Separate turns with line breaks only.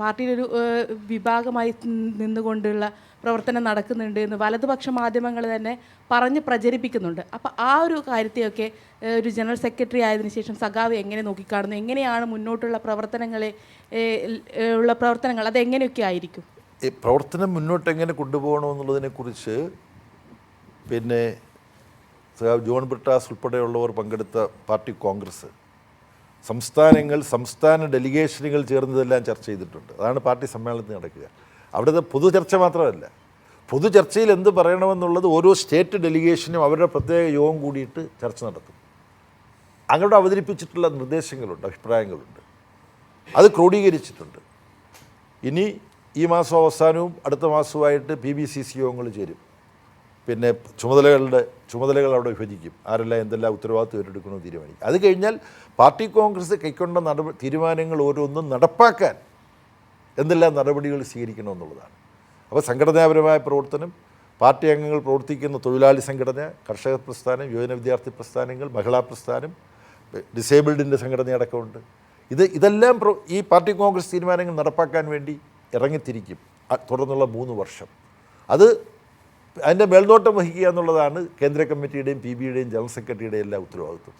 പാർട്ടിയുടെ ഒരു വിഭാഗമായി നിന്നുകൊണ്ടുള്ള പ്രവർത്തനം നടക്കുന്നുണ്ട് എന്ന് വലതുപക്ഷ മാധ്യമങ്ങൾ തന്നെ പറഞ്ഞ് പ്രചരിപ്പിക്കുന്നുണ്ട്. അപ്പോൾ ആ ഒരു കാര്യത്തെയൊക്കെ ഒരു ജനറൽ സെക്രട്ടറി ആയതിനു ശേഷം സഖാവ് എങ്ങനെ നോക്കിക്കാണുന്നു? എങ്ങനെയാണ് മുന്നോട്ടുള്ള പ്രവർത്തനങ്ങളെ ഉള്ള പ്രവർത്തനങ്ങൾ അത് എങ്ങനെയൊക്കെ ആയിരിക്കും?
ഈ പ്രവർത്തനം മുന്നോട്ട് എങ്ങനെ കൊണ്ടുപോകണമെന്നുള്ളതിനെക്കുറിച്ച് പിന്നെ സഖാവ് ജോൺ ബ്രിട്ടാസ് ഉൾപ്പെടെയുള്ളവർ പങ്കെടുത്ത പാർട്ടി കോൺഗ്രസ്. സംസ്ഥാനങ്ങൾ സംസ്ഥാന ഡെലിഗേഷനുകൾ ചേർന്നതെല്ലാം ചർച്ച ചെയ്തിട്ടുണ്ട്. അതാണ് പാർട്ടി സമ്മേളനത്തിൽ നടക്കുക. അവിടുത്തെ പൊതു ചർച്ച മാത്രമല്ല പൊതു ചർച്ചയിൽ എന്ത് പറയണമെന്നുള്ളത് ഓരോ സ്റ്റേറ്റ് ഡെലിഗേഷനും അവരുടെ പ്രത്യേക യോഗം കൂടിയിട്ട് ചർച്ച നടത്തും. അങ്ങോട്ട് അവതരിപ്പിച്ചിട്ടുള്ള നിർദ്ദേശങ്ങളുണ്ട് അഭിപ്രായങ്ങളുണ്ട്. അത് ക്രോഡീകരിച്ചിട്ടുണ്ട്. ഇനി ഈ മാസം അവസാനവും അടുത്ത മാസവുമായിട്ട് പി ബി സി സി യോഗങ്ങൾ ചേരും. പിന്നെ ചുമതലകളുടെ ചുമതലകൾ അവിടെ വിഭജിക്കും. ആരെല്ലാം എന്തെല്ലാം ഉത്തരവാദിത്വം ഏറ്റെടുക്കണമെന്ന് തീരുമാനിക്കും. അത് കഴിഞ്ഞാൽ പാർട്ടി കോൺഗ്രസ് കൈക്കൊണ്ട നട തീരുമാനങ്ങൾ ഓരോന്നും നടപ്പാക്കാൻ എന്തെല്ലാം നടപടികൾ സ്വീകരിക്കണമെന്നുള്ളതാണ്. അപ്പോൾ സംഘടനാപരമായ പ്രവർത്തനം പാർട്ടി അംഗങ്ങൾ പ്രവർത്തിക്കുന്ന തൊഴിലാളി സംഘടന കർഷക പ്രസ്ഥാനം യുവജന വിദ്യാർത്ഥി പ്രസ്ഥാനങ്ങൾ മഹിളാ പ്രസ്ഥാനം ഡിസേബിൾഡിന്റെ സംഘടനയടക്കമുണ്ട് ഇത് ഇതെല്ലാം ഈ പാർട്ടി കോൺഗ്രസ് തീരുമാനങ്ങൾ നടപ്പാക്കാൻ വേണ്ടി ഇറങ്ങിത്തിരിക്കും തുടർന്നുള്ള മൂന്ന് വർഷം. അത് അതിന്റെ മേൽനോട്ടം വഹിക്കുക എന്നുള്ളതാണ് കേന്ദ്ര കമ്മിറ്റിയുടെയും പി ബിയുടെയും ജനറൽ സെക്രട്ടറിയുടെയും എല്ലാ ഉത്തരവാദിത്വം.